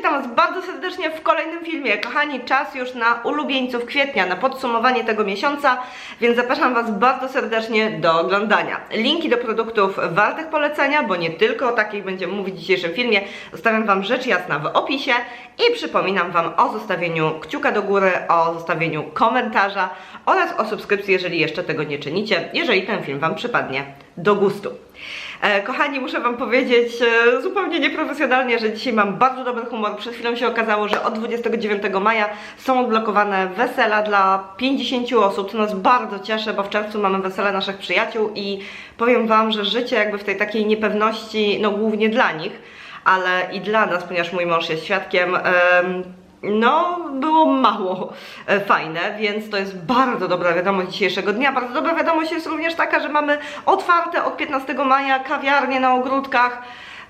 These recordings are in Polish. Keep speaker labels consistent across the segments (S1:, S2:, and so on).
S1: witam Was bardzo serdecznie w kolejnym filmie. Kochani, czas już na ulubieńców kwietnia, na podsumowanie tego miesiąca, więc zapraszam Was bardzo serdecznie do oglądania. Linki do produktów wartych polecenia, bo nie tylko o takich będziemy mówić w dzisiejszym filmie, zostawiam Wam rzecz jasna w opisie i przypominam Wam o zostawieniu kciuka do góry, o zostawieniu komentarza oraz o subskrypcji, jeżeli jeszcze tego nie czynicie, jeżeli ten film Wam przypadnie do gustu. E, kochani, muszę Wam powiedzieć e, zupełnie nieprofesjonalnie, że dzisiaj mam bardzo dobry humor. Przed chwilą się okazało, że od 29 maja są odblokowane wesela dla 50 osób. To nas bardzo cieszy, bo w czerwcu mamy wesele naszych przyjaciół i powiem Wam, że życie jakby w tej takiej niepewności, no głównie dla nich, ale i dla nas, ponieważ mój mąż jest świadkiem, em, no, było mało e, fajne, więc to jest bardzo dobra wiadomość dzisiejszego dnia. Bardzo dobra wiadomość jest również taka, że mamy otwarte od 15 maja kawiarnie na ogródkach.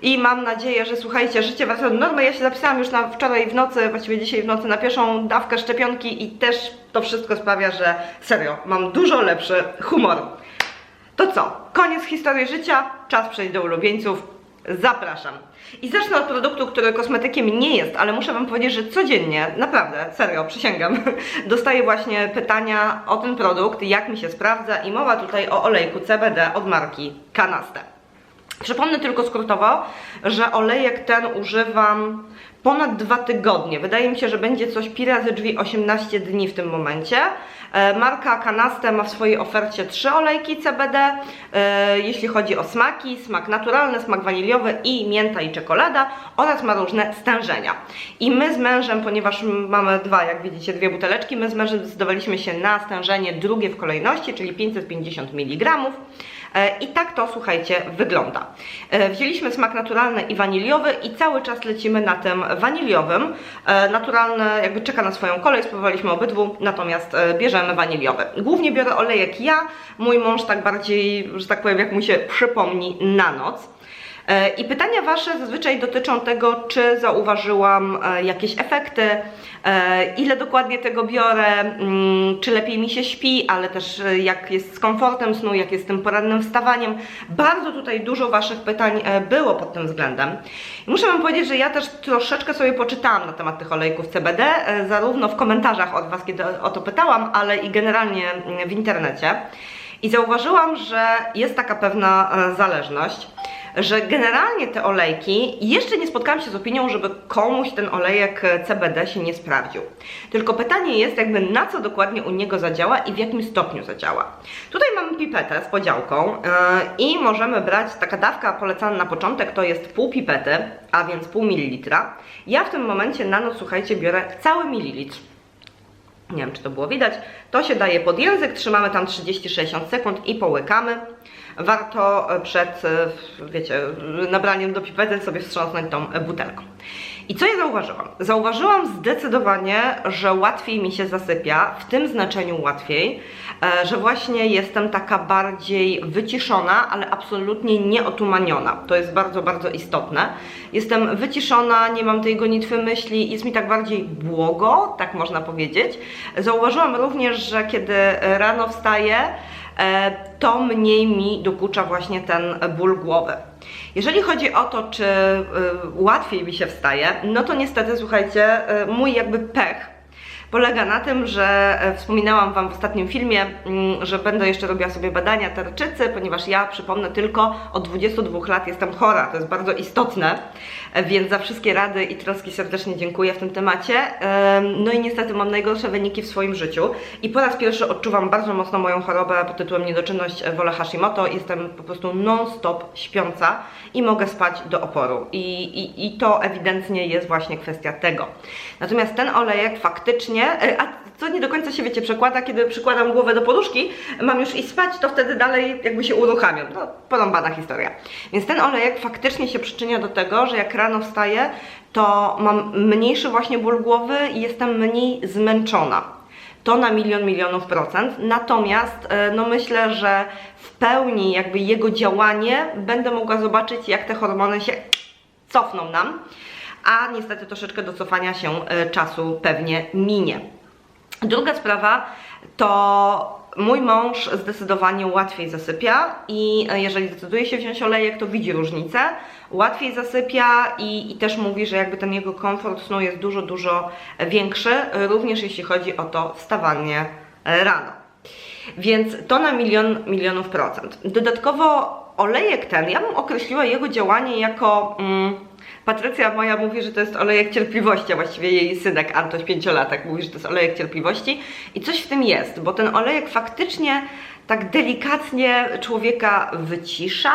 S1: I mam nadzieję, że słuchajcie, życie wraca do normy. Ja się zapisałam już na wczoraj w nocy, właściwie dzisiaj w nocy na pierwszą dawkę szczepionki i też to wszystko sprawia, że serio, mam dużo lepszy humor. To co? Koniec historii życia, czas przejść do ulubieńców. Zapraszam. I zacznę od produktu, który kosmetykiem nie jest, ale muszę Wam powiedzieć, że codziennie, naprawdę, serio, przysięgam, dostaję właśnie pytania o ten produkt, jak mi się sprawdza i mowa tutaj o olejku CBD od marki Canaste. Przypomnę tylko skrótowo, że olejek ten używam ponad dwa tygodnie. Wydaje mi się, że będzie coś pi razy drzwi 18 dni w tym momencie. E, Marka Canaste ma w swojej ofercie trzy olejki CBD, e, jeśli chodzi o smaki, smak naturalny, smak waniliowy i mięta i czekolada oraz ma różne stężenia. I my z mężem, ponieważ mamy dwa, jak widzicie, dwie buteleczki, my z mężem zdecydowaliśmy się na stężenie drugie w kolejności, czyli 550 mg. E, I tak to, słuchajcie, wygląda. E, Wzięliśmy smak naturalny i waniliowy i cały czas lecimy na tym waniliowym. E, Naturalny jakby czeka na swoją kolej, spróbowaliśmy obydwu, natomiast bierzemy waniliowy. Głównie biorę olejek ja, mój mąż tak bardziej, że tak powiem, jak mu się przypomni na noc. E, I pytania Wasze zazwyczaj dotyczą tego, czy zauważyłam e, jakieś efekty, e, ile dokładnie tego biorę, mm, czy lepiej mi się śpi, ale też jak jest z komfortem snu, jak jest z tym porannym wstawaniem. Bardzo tutaj dużo Waszych pytań było pod tym względem. I muszę Wam powiedzieć, że ja też troszeczkę sobie poczytałam na temat tych olejków CBD, zarówno w komentarzach od Was, kiedy o to pytałam, ale i generalnie mm, w internecie. I zauważyłam, że jest taka pewna zależność że generalnie te olejki, jeszcze nie spotkałam się z opinią, żeby komuś ten olejek CBD się nie sprawdził. Tylko pytanie jest jakby na co dokładnie u niego zadziała i w jakim stopniu zadziała. Tutaj mamy pipetę z podziałką yy, i możemy brać, taka dawka polecana na początek to jest pół pipety, a więc pół mililitra. Ja w tym momencie na noc, słuchajcie, biorę cały mililitr. Nie wiem, czy to było widać. To się daje pod język, trzymamy tam 30-60 sekund i połykamy. Warto przed, e, wiecie, nabraniem do pipety sobie wstrząsnąć tą butelką. I co ja zauważyłam? Zauważyłam zdecydowanie, że łatwiej mi się zasypia, w tym znaczeniu łatwiej, e, że właśnie jestem taka bardziej wyciszona, ale absolutnie nieotumaniona. To jest bardzo, bardzo istotne. Jestem wyciszona, nie mam tej gonitwy myśli, jest mi tak bardziej błogo, tak można powiedzieć. Zauważyłam również, że kiedy rano wstaję, to mniej mi dokucza właśnie ten ból głowy. Jeżeli chodzi o to, czy y, łatwiej mi się wstaje, no to niestety, słuchajcie, y, mój jakby pech polega na tym, że e, wspominałam Wam w ostatnim filmie, mm, że będę jeszcze robiła sobie badania tarczycy, ponieważ ja, przypomnę, tylko od 22 lat jestem chora, to jest bardzo istotne, e, więc za wszystkie rady i troski serdecznie dziękuję w tym temacie. Em, No i niestety mam najgorsze wyniki w swoim życiu i po raz pierwszy odczuwam bardzo mocno moją chorobę pod tytułem niedoczynność e, Wola Hashimoto. Jestem po prostu non-stop śpiąca i mogę spać do oporu I, i, i to ewidentnie jest właśnie kwestia tego. Natomiast ten olejek faktycznie, e, a co nie do końca się wiecie przekłada, kiedy przykładam głowę do poduszki, mam już i spać, to wtedy dalej jakby się uruchamiam. No, porąbana historia. Więc ten olejek faktycznie się przyczynia do tego, że jak rano wstaję, to mam mniejszy właśnie ból głowy i jestem mniej zmęczona. To na milion milionów procent. Natomiast e, no myślę, że w pełni jakby jego działanie będę mogła zobaczyć, jak te hormony się cofną nam, a niestety troszeczkę do cofania się e, czasu pewnie minie. Druga sprawa, to mój mąż zdecydowanie łatwiej zasypia i e, jeżeli decyduje się wziąć olejek, to widzi różnicę, łatwiej zasypia i, i też mówi, że jakby ten jego komfort snu jest dużo, dużo większy, również jeśli chodzi o to wstawanie rano. Więc to na milion milionów procent. Dodatkowo olejek ten, ja bym określiła jego działanie jako... Mm, Patrycja moja mówi, że to jest olejek cierpliwości, a właściwie jej synek Antoś, pięciolatek, mówi, że to jest olejek cierpliwości i coś w tym jest, bo ten olejek faktycznie tak delikatnie człowieka wycisza,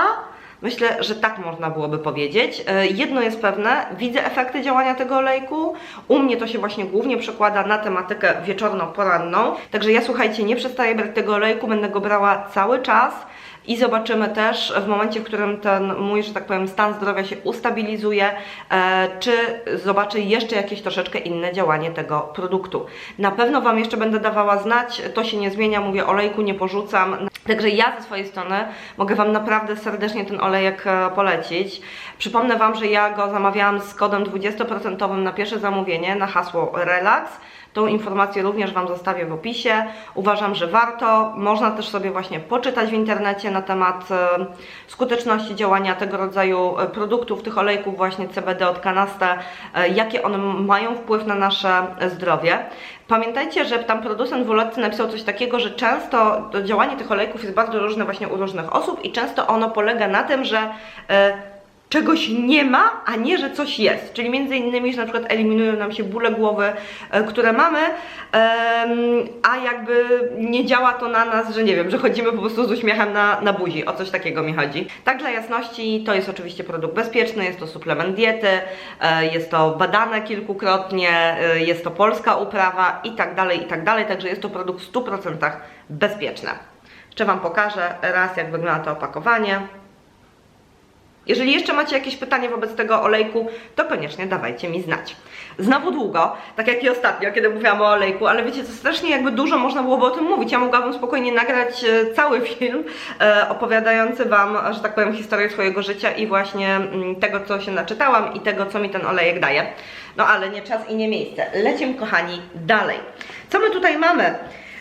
S1: Myślę, że tak można byłoby powiedzieć. E, Jedno jest pewne, widzę efekty działania tego olejku. U mnie to się właśnie głównie przekłada na tematykę wieczorno-poranną. Także ja słuchajcie, nie przestaję brać tego olejku, będę go brała cały czas. I zobaczymy też w momencie, w którym ten mój, że tak powiem, stan zdrowia się ustabilizuje, e, czy zobaczę jeszcze jakieś troszeczkę inne działanie tego produktu. Na pewno Wam jeszcze będę dawała znać, to się nie zmienia, mówię, olejku nie porzucam. Także ja ze swojej strony mogę Wam naprawdę serdecznie ten olejek e, polecić. Przypomnę Wam, że ja go zamawiałam z kodem 20% na pierwsze zamówienie na hasło RELAX. Tą informację również Wam zostawię w opisie. Uważam, że warto. Można też sobie właśnie poczytać w internecie na temat e, skuteczności działania tego rodzaju e, produktów, tych olejków właśnie CBD od Canaste, e, jakie one mają wpływ na nasze zdrowie. Pamiętajcie, że tam producent Woletty napisał coś takiego, że często to działanie tych olejków jest bardzo różne właśnie u różnych osób i często ono polega na tym, że czegoś nie ma, a nie, że coś jest. Czyli między innymi, że na przykład eliminują nam się bóle głowy, e, które mamy, a jakby nie działa to na nas, że nie wiem, że chodzimy po prostu z uśmiechem na, na buzi. O coś takiego mi chodzi. Tak dla jasności, to jest oczywiście produkt bezpieczny, jest to suplement diety, e, jest to badane kilkukrotnie, e, jest to polska uprawa i tak dalej, i tak dalej. Także jest to produkt w 100% bezpieczny. Jeszcze Wam pokażę raz, jak wygląda to opakowanie. Jeżeli jeszcze macie jakieś pytanie wobec tego olejku, to koniecznie dawajcie mi znać. Znowu długo, tak jak i ostatnio, kiedy mówiłam o olejku, ale wiecie, co strasznie jakby dużo można byłoby o tym mówić. Ja mogłabym spokojnie nagrać e, cały film e, opowiadający Wam, że tak powiem, historię swojego życia i właśnie mm, tego, co się naczytałam i tego, co mi ten olejek daje. No ale nie czas i nie miejsce. Lecimy, kochani, dalej. Co my tutaj mamy,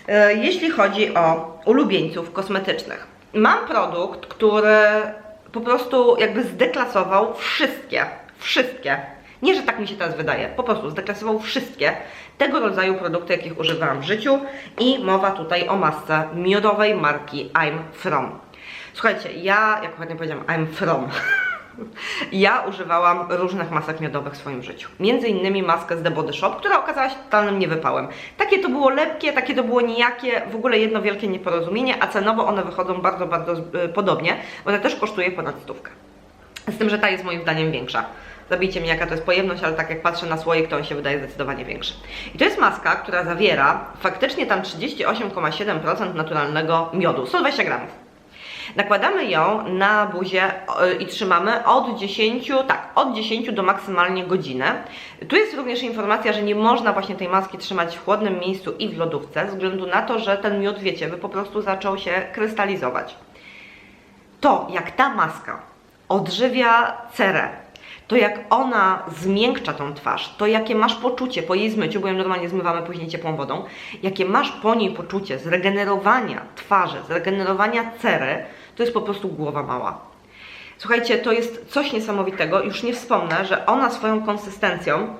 S1: e, jeśli chodzi o ulubieńców kosmetycznych? Mam produkt, który po prostu jakby zdeklasował wszystkie, wszystkie, nie, że tak mi się teraz wydaje, po prostu zdeklasował wszystkie tego rodzaju produkty, jakich używałam w życiu i mowa tutaj o masce miodowej marki I'm From. Słuchajcie, ja, jak ładnie powiedziałam, I'm From. Ja używałam różnych masek miodowych w swoim życiu. Między innymi maskę z The Body Shop, która okazała się totalnym niewypałem. Takie to było lepkie, takie to było nijakie, w ogóle jedno wielkie nieporozumienie, a cenowo one wychodzą bardzo, bardzo y, podobnie. Ona też kosztuje ponad stówkę. Z tym, że ta jest moim zdaniem większa. Zabijcie mnie jaka to jest pojemność, ale tak jak patrzę na słoik, to on się wydaje zdecydowanie większy. I to jest maska, która zawiera faktycznie tam 38,7% naturalnego miodu, 120 gramów. Nakładamy ją na buzię i trzymamy od 10, tak, od 10 do maksymalnie godzinę. Tu jest również informacja, że nie można właśnie tej maski trzymać w chłodnym miejscu i w lodówce, ze względu na to, że ten miód, wiecie, by po prostu zaczął się krystalizować. To, jak ta maska odżywia cerę, to jak ona zmiękcza tą twarz, to jakie masz poczucie po jej zmyciu, bo ją normalnie zmywamy później ciepłą wodą, jakie masz po niej poczucie zregenerowania twarzy, zregenerowania cery, to jest po prostu głowa mała. Słuchajcie, to jest coś niesamowitego. Już nie wspomnę, że ona swoją konsystencją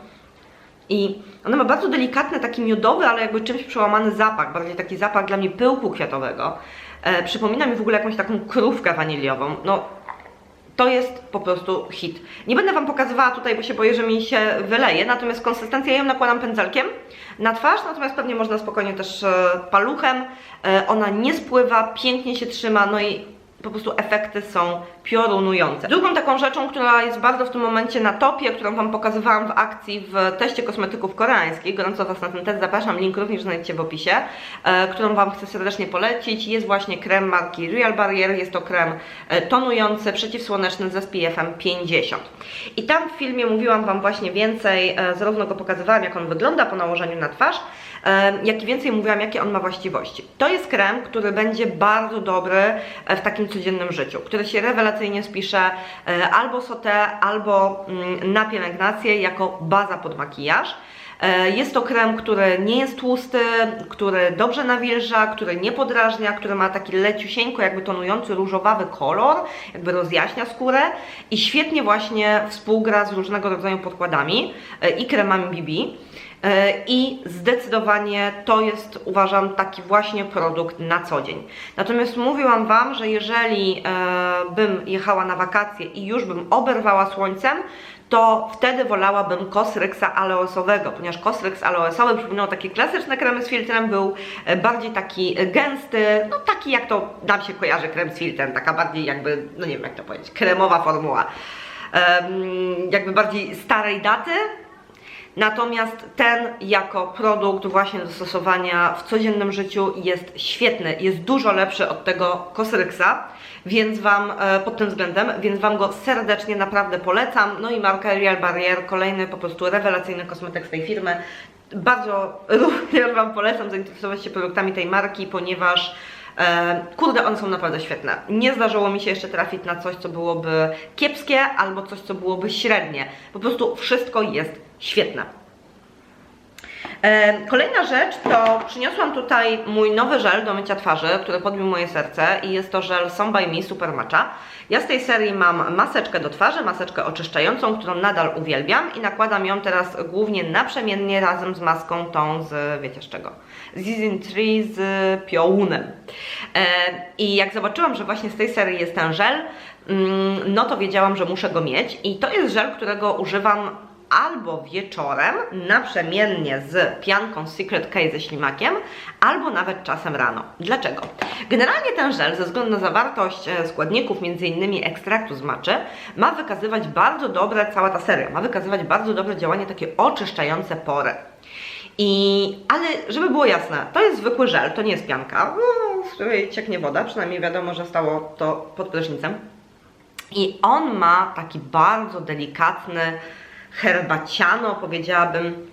S1: i ona ma bardzo delikatny, taki miodowy, ale jakby czymś przełamany zapach, bardziej taki zapach dla mnie pyłku kwiatowego. E, przypomina mi w ogóle jakąś taką krówkę waniliową. No, to jest po prostu hit. Nie będę Wam pokazywała tutaj, bo się boję, że mi się wyleje, natomiast konsystencję ja ją nakładam pędzelkiem na twarz, natomiast pewnie można spokojnie też e, paluchem. E, ona nie spływa, pięknie się trzyma, no i po prostu efekty są piorunujące. Drugą taką rzeczą, która jest bardzo w tym momencie na topie, którą Wam pokazywałam w akcji w teście kosmetyków koreańskich, gorąco Was na ten test zapraszam, link również znajdziecie w opisie, e, którą Wam chcę serdecznie polecić, jest właśnie krem marki Real Barrier, jest to krem e, tonujący, przeciwsłoneczny z SPF-em 50. I tam w filmie mówiłam Wam właśnie więcej, e, zarówno go pokazywałam, jak on wygląda po nałożeniu na twarz, jak i więcej mówiłam, jakie on ma właściwości. To jest krem, który będzie bardzo dobry e, w takim codziennym życiu, który się rewelacyjnie spisze e, albo sotę, albo mm, na pielęgnację jako baza pod makijaż. E, Jest to krem, który nie jest tłusty, który dobrze nawilża, który nie podrażnia, który ma taki leciusieńko, jakby tonujący różowawy kolor, jakby rozjaśnia skórę i świetnie właśnie współgra z różnego rodzaju podkładami i kremami BB. E, I zdecydowanie to jest, uważam, taki właśnie produkt na co dzień. Natomiast mówiłam Wam, że jeżeli e, bym jechała na wakacje i już bym oberwała słońcem, to wtedy wolałabym Cosrxa aloesowego, ponieważ Cosrx aloesowy przypominał takie klasyczne kremy z filtrem, był e, bardziej taki gęsty, no taki jak to nam się kojarzy krem z filtrem, taka bardziej jakby, no nie wiem jak to powiedzieć, kremowa formuła. Em, jakby bardziej starej daty, Natomiast ten jako produkt właśnie do stosowania w codziennym życiu jest świetny, jest dużo lepszy od tego Cosrxa, więc Wam e, pod tym względem, więc Wam go serdecznie naprawdę polecam. No i marka Real Barrier, kolejny po prostu rewelacyjny kosmetyk z tej firmy. Bardzo również Wam polecam zainteresować się produktami tej marki, ponieważ E, kurde, one są naprawdę świetne. Nie zdarzyło mi się jeszcze trafić na coś, co byłoby kiepskie albo coś, co byłoby średnie. Po prostu wszystko jest świetne. E, Kolejna rzecz to przyniosłam tutaj mój nowy żel do mycia twarzy, który podbił moje serce i jest to żel Some by Me Super Matcha. Ja z tej serii mam maseczkę do twarzy, maseczkę oczyszczającą, którą nadal uwielbiam i nakładam ją teraz głównie naprzemiennie razem z maską tą z, wiecie z czego? Z Season 3 z piołunem. E, I jak zobaczyłam, że właśnie z tej serii jest ten żel, mm, no to wiedziałam, że muszę go mieć i to jest żel, którego używam albo wieczorem naprzemiennie z pianką Secret K ze ślimakiem, albo nawet czasem rano. Dlaczego? Generalnie ten żel, ze względu na zawartość e, składników, m.in. ekstraktu z maczy, ma wykazywać bardzo dobre, cała ta seria, ma wykazywać bardzo dobre działanie takie oczyszczające pory. I, ale żeby było jasne, to jest zwykły żel, to nie jest pianka, no, z której cieknie woda, przynajmniej wiadomo, że stało to pod prysznicem. I on ma taki bardzo delikatny, herbaciano, powiedziałabym,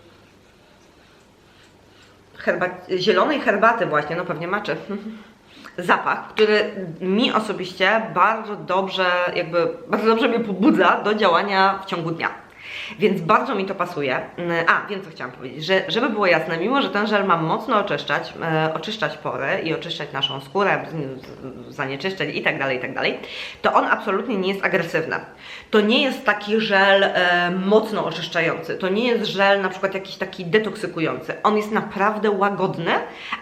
S1: herba zielonej herbaty właśnie, no pewnie maczy. Zapach, który mi osobiście bardzo dobrze, jakby bardzo dobrze mnie pobudza do działania w ciągu dnia. Więc bardzo mi to pasuje. A, wiem co chciałam powiedzieć, że żeby było jasne, mimo że ten żel ma mocno oczyszczać, e, oczyszczać pory i oczyszczać naszą skórę z, z zanieczyszczeń i tak dalej, i tak dalej, to on absolutnie nie jest agresywny. To nie jest taki żel e, mocno oczyszczający, to nie jest żel na przykład jakiś taki detoksykujący. On jest naprawdę łagodny,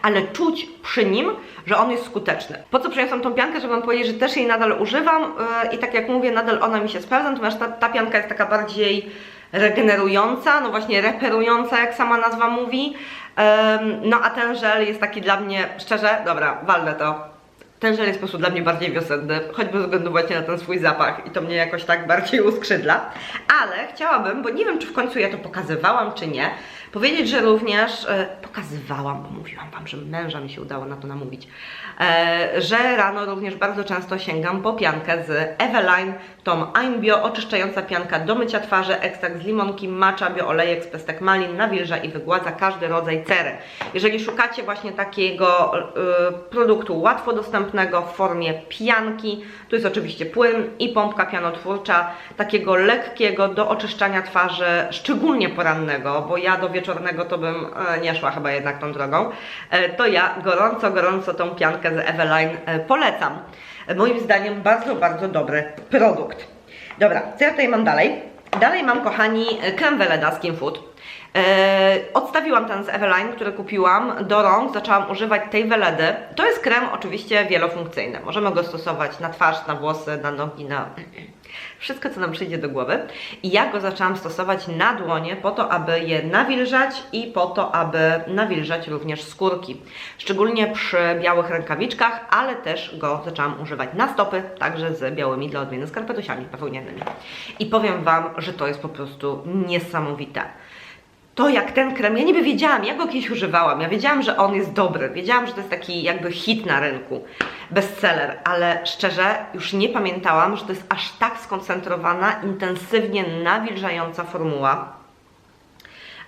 S1: ale czuć przy nim, że on jest skuteczny. Po co przyniosłam tą piankę, żeby wam powiedzieć, że też jej nadal używam e, i tak jak mówię, nadal ona mi się sprawdza, natomiast ta, ta pianka jest taka bardziej regenerująca, no właśnie reperująca, jak sama nazwa mówi. No a ten żel jest taki dla mnie, szczerze, dobra, walnę to. Ten żel jest po prostu dla mnie bardziej wiosenny, choćby ze względu właśnie na ten swój zapach i to mnie jakoś tak bardziej uskrzydla. Ale chciałabym, bo nie wiem czy w końcu ja to pokazywałam czy nie, powiedzieć, że również e, pokazywałam, bo mówiłam Wam, że męża mi się udało na to namówić, e, że rano również bardzo często sięgam po piankę z Eveline, tą Ainbio, oczyszczająca pianka do mycia twarzy, ekstrakt z limonki, matcha, bioolejek z pestek malin, nawilża i wygładza każdy rodzaj cery. Jeżeli szukacie właśnie takiego y, produktu łatwo dostępnego w formie pianki, tu jest oczywiście płyn i pompka pianotwórcza, takiego lekkiego do oczyszczania twarzy, szczególnie porannego, bo ja do wieczornego to bym e, nie szła chyba jednak tą drogą, e, to ja gorąco, gorąco tą piankę z Eveline e, polecam. Moim zdaniem bardzo, bardzo dobry produkt. Dobra, co ja tutaj mam dalej? Dalej mam, kochani, krem Weleda Skin Food. E, odstawiłam ten z Eveline, który kupiłam do rąk, zaczęłam używać tej Weledy. To jest krem oczywiście wielofunkcyjny. Możemy go stosować na twarz, na włosy, na nogi, na wszystko, co nam przyjdzie do głowy. I ja go zaczęłam stosować na dłonie po to, aby je nawilżać i po to, aby nawilżać również skórki. Szczególnie przy białych rękawiczkach, ale też go zaczęłam używać na stopy, także z białymi dla odmiany skarpetusiami bawełnianymi. I powiem Wam, że to jest po prostu niesamowite to jak ten krem, ja niby wiedziałam, ja go kiedyś używałam, ja wiedziałam, że on jest dobry, wiedziałam, że to jest taki jakby hit na rynku, bestseller, ale szczerze już nie pamiętałam, że to jest aż tak skoncentrowana, intensywnie nawilżająca formuła.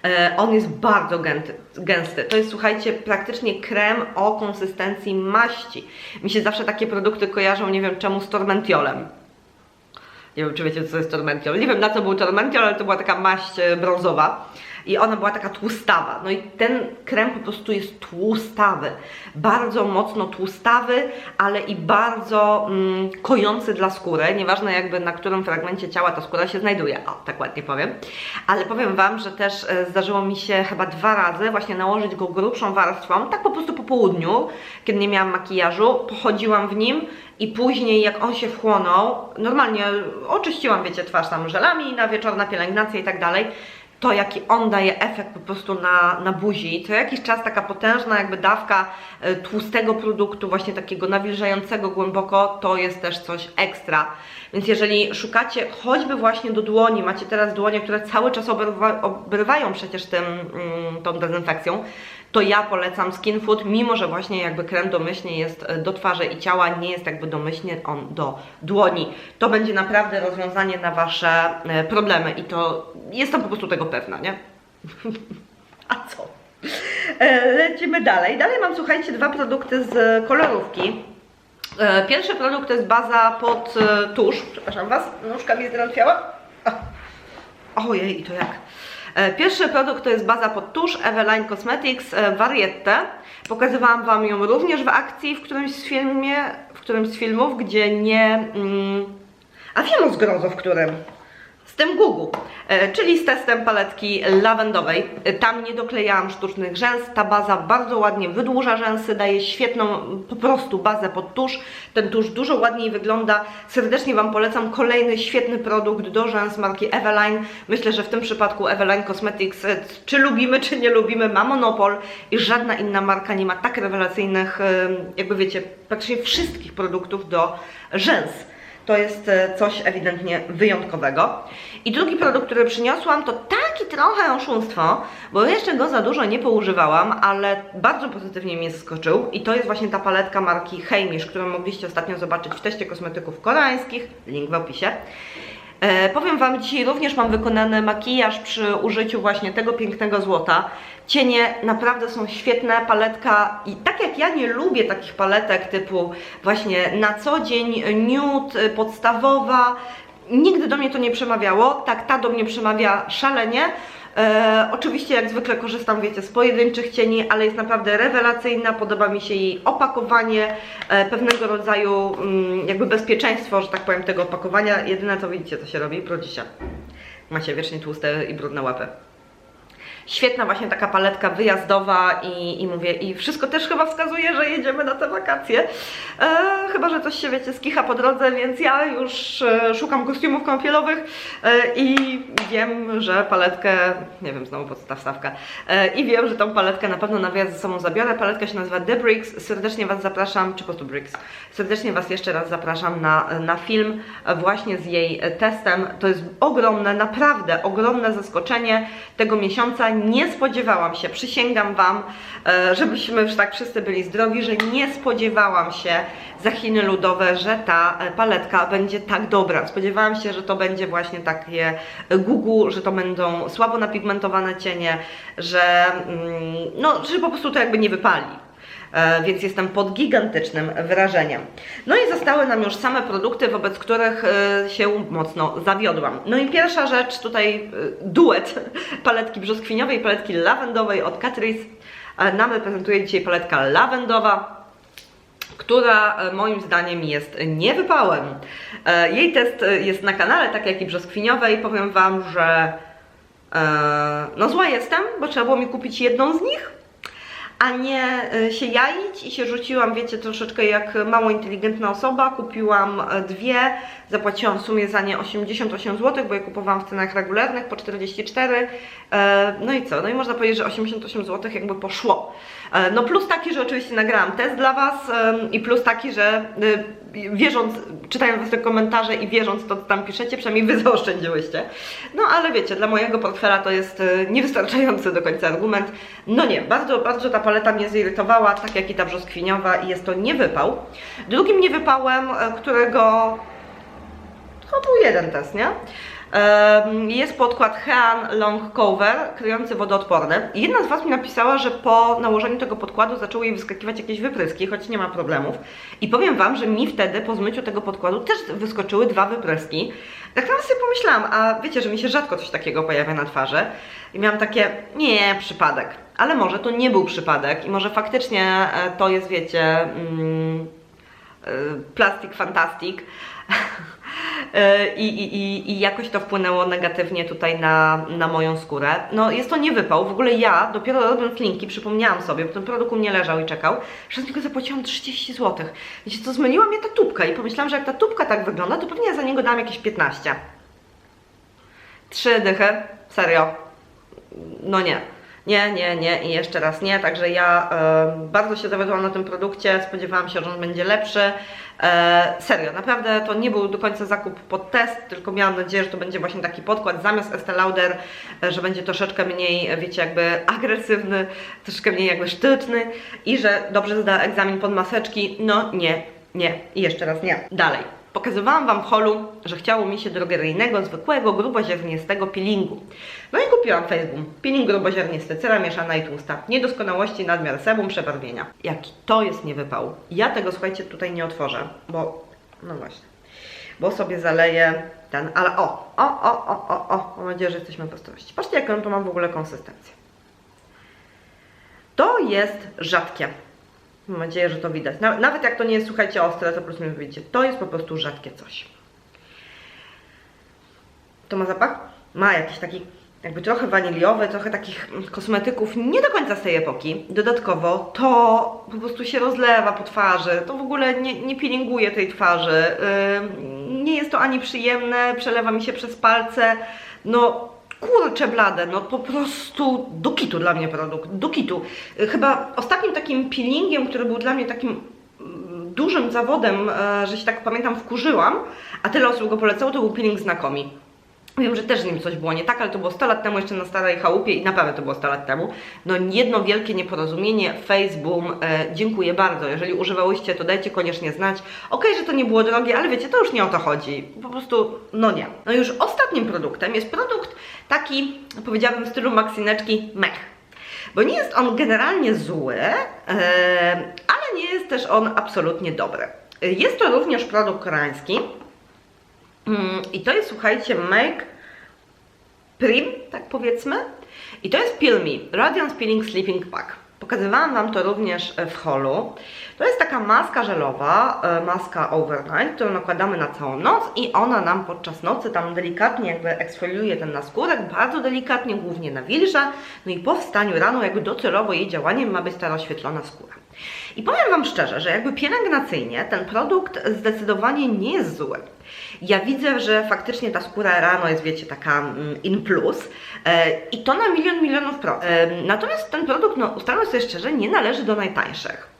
S1: E, On jest bardzo gęty, gęsty. To jest, słuchajcie, praktycznie krem o konsystencji maści. Mi się zawsze takie produkty kojarzą, nie wiem czemu, z tormentiolem. Nie wiem, czy wiecie, co jest tormentiol. Nie wiem, na co był tormentiol, ale to była taka maść e, brązowa. I ona była taka tłustawa. No i ten krem po prostu jest tłustawy, bardzo mocno tłustawy, ale i bardzo mm, kojący dla skóry, nieważne jakby na którym fragmencie ciała ta skóra się znajduje, o tak ładnie powiem. Ale powiem Wam, że też e, zdarzyło mi się chyba dwa razy właśnie nałożyć go grubszą warstwą, tak po prostu po południu, kiedy nie miałam makijażu, pochodziłam w nim i później jak on się wchłonął, normalnie oczyściłam, wiecie, twarz tam żelami na wieczorna pielęgnacja i tak dalej, to jaki on daje efekt po prostu na, na buzi. Co jakiś czas taka potężna jakby dawka e, tłustego produktu, właśnie takiego nawilżającego głęboko, to jest też coś ekstra. Więc jeżeli szukacie choćby właśnie do dłoni, macie teraz dłonie, które cały czas obrywa, obrywają przecież tym, mm, tą dezynfekcją, to ja polecam Skin Food, mimo że właśnie jakby krem domyślnie jest e, do twarzy i ciała, nie jest jakby domyślnie on do dłoni. To będzie naprawdę rozwiązanie na Wasze e, problemy i to jestem po prostu tego pewna, nie? A co? E, Lecimy dalej. Dalej mam, słuchajcie, dwa produkty z kolorówki. E, Pierwszy produkt to jest baza pod e, tusz. Przepraszam Was, nóżka mi zdrętwiała. A. Ojej, i to jak? E, Pierwszy produkt to jest baza pod tusz Eveline Cosmetics Variette. Pokazywałam Wam ją również w akcji w którymś z filmie, w którymś z filmów, gdzie nie... Mm, a wiem o zgrozo w którym. Z tym Gugu, e, czyli z testem paletki lawendowej. E, Tam nie doklejałam sztucznych rzęs. Ta baza bardzo ładnie wydłuża rzęsy, daje świetną po prostu bazę pod tusz. Ten tusz dużo ładniej wygląda. Serdecznie Wam polecam kolejny świetny produkt do rzęs marki Eveline. Myślę, że w tym przypadku Eveline Cosmetics, e, czy lubimy, czy nie lubimy, ma monopol i żadna inna marka nie ma tak rewelacyjnych, jakby wiecie, praktycznie wszystkich produktów do rzęs. To jest e, coś ewidentnie wyjątkowego. I drugi produkt, który przyniosłam, to taki trochę oszustwo, bo jeszcze go za dużo nie poużywałam, ale bardzo pozytywnie mnie zaskoczył. I to jest właśnie ta paletka marki Heimish, którą mogliście ostatnio zobaczyć w teście kosmetyków koreańskich. Link w opisie. E, powiem Wam, dzisiaj również mam wykonany makijaż przy użyciu właśnie tego pięknego złota. Cienie naprawdę są świetne, paletka i tak jak ja nie lubię takich paletek typu właśnie na co dzień, nude, podstawowa, nigdy do mnie to nie przemawiało, tak ta do mnie przemawia szalenie. E, oczywiście jak zwykle korzystam, wiecie, z pojedynczych cieni, ale jest naprawdę rewelacyjna, podoba mi się jej opakowanie, e, pewnego rodzaju mm, jakby bezpieczeństwo, że tak powiem, tego opakowania. Jedyne co widzicie, co się robi, brudzicie. Macie wiecznie tłuste i brudne łapy. Świetna właśnie taka paletka wyjazdowa i, i mówię, i wszystko też chyba wskazuje, że jedziemy na te wakacje. E, chyba, że coś się, wiecie, skicha po drodze, więc ja już e, szukam kostiumów kąpielowych e, i wiem, że paletkę, nie wiem, znowu podstawka, e, i wiem, że tą paletkę na pewno na wyjazd ze sobą zabiorę. Paletka się nazywa The Bricks. Serdecznie Was zapraszam, czy po prostu Bricks. Serdecznie Was jeszcze raz zapraszam na, na film właśnie z jej testem. To jest ogromne, naprawdę ogromne zaskoczenie tego miesiąca. Nie spodziewałam się, przysięgam Wam, e, żebyśmy już tak wszyscy byli zdrowi, że nie spodziewałam się za Chiny Ludowe, że ta e, paletka będzie tak dobra. Spodziewałam się, że to będzie właśnie takie gugu, że to będą słabo napigmentowane cienie, że, mm, no, że po prostu to jakby nie wypali. E, więc jestem pod gigantycznym wrażeniem. No i zostały nam już same produkty, wobec których e, się mocno zawiodłam. No i pierwsza rzecz, tutaj e, duet paletki brzoskwiniowej i paletki lawendowej od Catrice. Nam reprezentuje dzisiaj paletka lawendowa która moim zdaniem jest niewypałem. Jej test jest na kanale, tak jak i brzoskwiniowej. Powiem Wam, że no zła jestem, bo trzeba było mi kupić jedną z nich, a nie e, się jaić i się rzuciłam, wiecie, troszeczkę jak mało inteligentna osoba. Kupiłam e, dwie, zapłaciłam w sumie za nie 88 zł, bo je kupowałam w cenach regularnych po 44. E, No i co? No i można powiedzieć, że 88 zł jakby poszło. E, No plus taki, że oczywiście nagrałam test dla Was i plus taki, że e, wierząc, czytając Was te komentarze i wierząc to, co tam piszecie, przynajmniej Wy zaoszczędziłyście. No ale wiecie, dla mojego portfela to jest e, niewystarczający do końca argument. No nie, bardzo, bardzo ta paleta mnie zirytowała, tak jak i ta brzoskwiniowa i jest to niewypał. Drugim niewypałem, e, którego to był jeden test, nie? Jest podkład Hean Long Cover, kryjący wodoodporny. Jedna z Was mi napisała, że po nałożeniu tego podkładu zaczęły jej wyskakiwać jakieś wypryski, choć nie ma problemów. I powiem Wam, że mi wtedy po zmyciu tego podkładu też wyskoczyły dwa wypryski. Tak naprawdę sobie pomyślałam, a wiecie, że mi się rzadko coś takiego pojawia na twarzy. I miałam takie, nie, przypadek. Ale może to nie był przypadek i może faktycznie e, to jest, wiecie, mm, y, plastik fantastic Y, I, i, i, i jakoś to wpłynęło negatywnie tutaj na, na moją skórę. No jest to nie wypał, w ogóle ja dopiero robiąc linki przypomniałam sobie, bo ten produkt u mnie leżał i czekał, że za niego zapłaciłam 30 zł. Wiecie co, zmyliła mnie ta tubka i pomyślałam, że jak ta tubka tak wygląda, to pewnie za niego dam jakieś 15. Trzy dychy, serio. No nie. Nie, nie, nie i jeszcze raz nie. Także ja e, bardzo się zawiodłam na tym produkcie. Spodziewałam się, że on będzie lepszy. E, serio, naprawdę to nie był do końca zakup pod test, tylko miałam nadzieję, że to będzie właśnie taki podkład zamiast Estee Lauder, e, że będzie troszeczkę mniej, e, wiecie, jakby agresywny, troszeczkę mniej jakby sztyczny i że dobrze zda egzamin pod maseczki. No nie, nie i jeszcze raz nie. Dalej. Pokazywałam Wam w holu, że chciało mi się drogeryjnego, zwykłego, gruboziarnistego peelingu. No i kupiłam Facebook. Peeling gruboziarnisty, cera mieszana i tłusta. Niedoskonałości, nadmiar sebum, przebarwienia. Jaki to jest niewypał. Ja tego, słuchajcie, tutaj nie otworzę, bo... No właśnie. Bo sobie zaleję ten, ale o, o, o, o, o, o. Mam nadzieję, że jesteśmy w ostrości. Patrzcie, jaką to mam w ogóle konsystencję. To jest rzadkie. Mam nadzieję, że to widać. Naw- Nawet jak to nie jest, słuchajcie, ostre, to po prostu widzicie. To jest po prostu rzadkie coś. To ma zapach? Ma jakiś taki jakby trochę waniliowy, trochę takich mm, kosmetyków nie do końca z tej epoki. Dodatkowo to po prostu się rozlewa po twarzy, to w ogóle nie, nie peelinguje tej twarzy. Ym, nie jest to ani przyjemne, przelewa mi się przez palce. No kurcze blade, no po prostu do kitu dla mnie produkt, do kitu. Y, Chyba ostatnim takim peelingiem, który był dla mnie takim mm, dużym zawodem, e, że się tak pamiętam wkurzyłam, a tyle osób go polecało, to był peeling znakomi. Wiem, że też z nim coś było nie tak, ale to było 100 lat temu jeszcze na starej chałupie i naprawdę to było 100 lat temu. No jedno wielkie nieporozumienie, Facebook, e, dziękuję bardzo. Jeżeli używałyście, to dajcie koniecznie znać. Okej, że to nie było drogie, ale wiecie, to już nie o to chodzi. Po prostu, no nie. No już ostatnim produktem jest produkt taki, powiedziałabym w stylu maksineczki mech. Bo nie jest on generalnie zły, e, ale nie jest też on absolutnie dobry. Jest to również produkt koreański, I to jest, słuchajcie, Make Prim, tak powiedzmy. I to jest Peel Me, Radiance Peeling Sleeping Pack. Pokazywałam Wam to również e, w holu. To jest taka maska żelowa, e, maska overnight, którą nakładamy na całą noc i ona nam podczas nocy tam delikatnie jakby eksfoliuje ten naskórek, bardzo delikatnie, głównie na wilża. No i po wstaniu rano jakby docelowo jej działaniem ma być ta rozświetlona skóra. I powiem Wam szczerze, że jakby pielęgnacyjnie ten produkt zdecydowanie nie jest zły. Ja widzę, że faktycznie ta skóra rano jest, wiecie, taka mm, in plus e, i to na milion milionów procent. E, natomiast ten produkt, no ustalmy sobie szczerze, nie należy do najtańszych.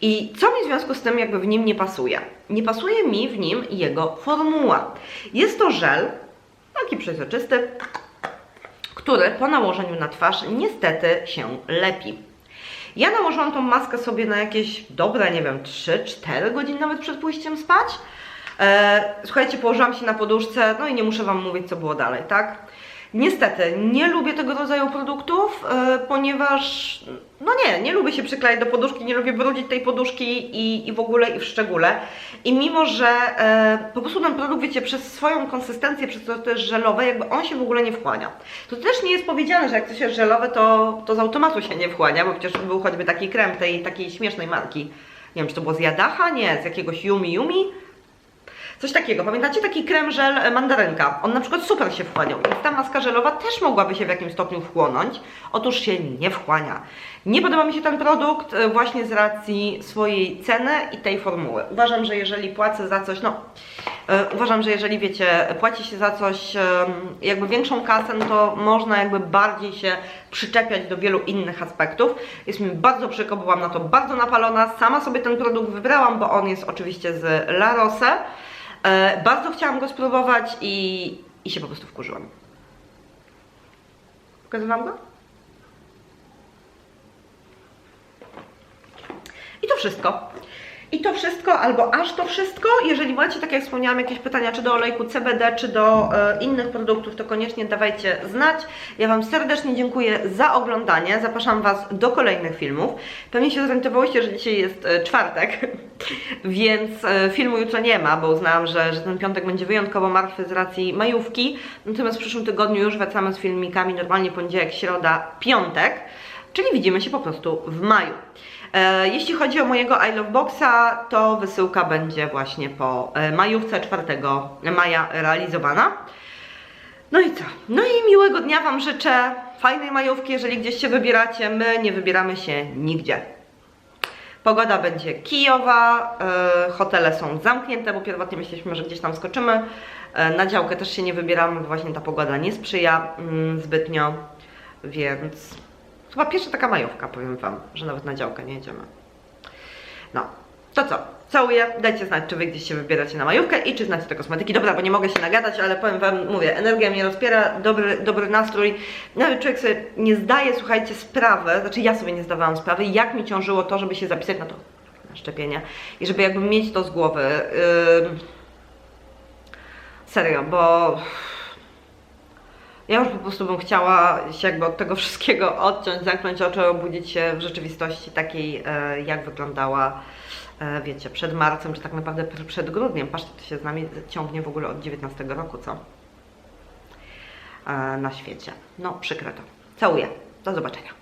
S1: I co mi w związku z tym jakby w nim nie pasuje? Nie pasuje mi w nim jego formuła. Jest to żel, taki przezroczysty, który po nałożeniu na twarz niestety się lepi. Ja nałożyłam tą maskę sobie na jakieś dobre, nie wiem, 3-4 godziny nawet przed pójściem spać. E, słuchajcie, położyłam się na poduszce, no i nie muszę Wam mówić, co było dalej, tak? Niestety, nie lubię tego rodzaju produktów, e, ponieważ, no nie, nie lubię się przyklejać do poduszki, nie lubię brudzić tej poduszki i, i w ogóle i w szczególe. I mimo, że e, po prostu ten produkt, wiecie, przez swoją konsystencję, przez to, że to jest żelowe, jakby on się w ogóle nie wchłania. To też nie jest powiedziane, że jak coś jest żelowe, to, to z automatu się nie wchłania, bo przecież był choćby taki krem tej takiej śmiesznej marki. Nie wiem, czy to było z Jadacha? Nie, z jakiegoś Yumi Yumi. Coś takiego. Pamiętacie taki krem żel e, mandarynka? On na przykład super się wchłaniał. I ta maska żelowa też mogłaby się w jakimś stopniu wchłonąć. Otóż się nie wchłania. Nie podoba mi się ten produkt e, właśnie z racji swojej ceny i tej formuły. Uważam, że jeżeli płacę za coś, no e, uważam, że jeżeli wiecie, płaci się za coś jakby większą kasę, no to można jakby bardziej się przyczepiać do wielu innych aspektów. Jest mi bardzo przykro, byłam na to bardzo napalona. Sama sobie ten produkt wybrałam, bo on jest oczywiście z La Rose. E, bardzo chciałam go spróbować i, i się po prostu wkurzyłam. Pokazywałam go? I to wszystko. I to wszystko, albo aż to wszystko. Jeżeli macie, tak jak wspomniałam, jakieś pytania, czy do olejku CBD, czy do e, innych produktów, to koniecznie dawajcie znać. Ja Wam serdecznie dziękuję za oglądanie. Zapraszam Was do kolejnych filmów. Pewnie się zorientowałyście, że dzisiaj jest e, czwartek, więc e, filmu jutro nie ma, bo uznałam, że, że ten piątek będzie wyjątkowo martwy z racji majówki. Natomiast w przyszłym tygodniu już wracamy z filmikami, normalnie poniedziałek, środa, piątek. Czyli widzimy się po prostu w maju. E, Jeśli chodzi o mojego I Love Boxa, to wysyłka będzie właśnie po e, majówce 4 maja realizowana. No i co? No i miłego dnia Wam życzę, fajnej majówki, jeżeli gdzieś się wybieracie. My nie wybieramy się nigdzie. Pogoda będzie kijowa, e, hotele są zamknięte, bo pierwotnie myśleliśmy, że gdzieś tam skoczymy. Na działkę też się nie wybieramy, bo właśnie ta pogoda nie sprzyja mm, zbytnio, więc chyba pierwsza taka majówka, powiem Wam, że nawet na działkę nie jedziemy. No, to co? Całuję, dajcie znać, czy Wy gdzieś się wybieracie na majówkę i czy znacie te kosmetyki. Dobra, bo nie mogę się nagadać, ale powiem Wam, mówię, energia mnie rozpiera, dobry, dobry nastrój. Nawet człowiek sobie nie zdaje, słuchajcie, sprawy, znaczy ja sobie nie zdawałam sprawy, jak mi ciążyło to, żeby się zapisać na to na szczepienie i żeby jakby mieć to z głowy. Ym, serio, bo ja już po prostu bym chciała się jakby od tego wszystkiego odciąć, zamknąć oczy, obudzić się w rzeczywistości takiej, e, jak wyglądała, e, wiecie, przed marcem, czy tak naprawdę pr- przed grudniem. Patrzcie, to się z nami ciągnie w ogóle od 19 roku, co? E, na świecie. No, przykre to. Całuję. Do zobaczenia.